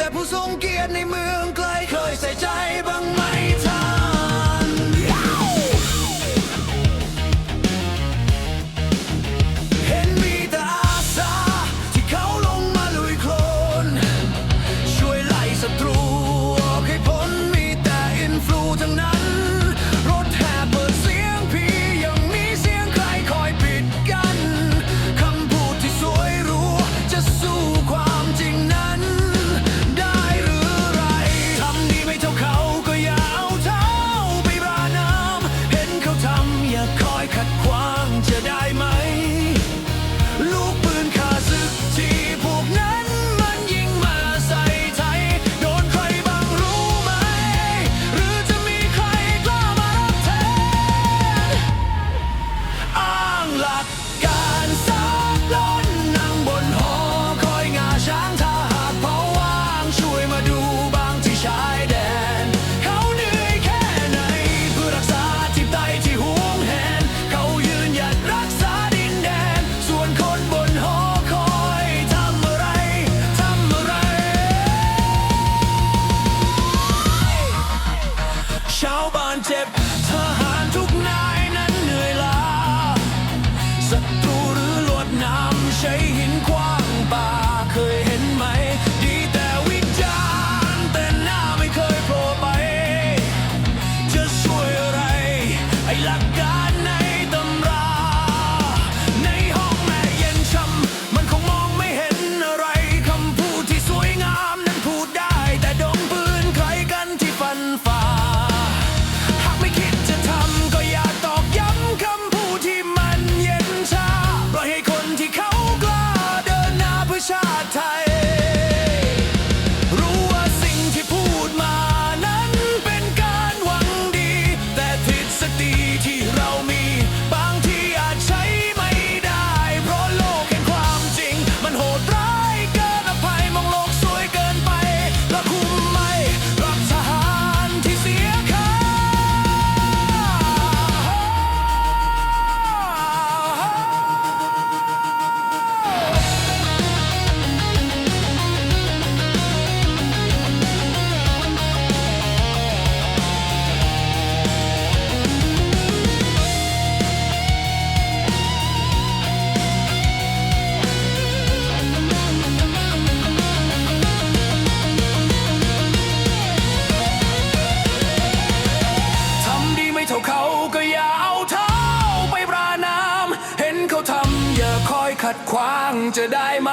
แต่ผู้ทรงเกียรติในเมืองไกลเคยใส่ใจบ้างไหม็อย่าเอาเท้าไปปราน้ำเห็นเขาทำอย่าคอยขัดขวางจะได้ไหม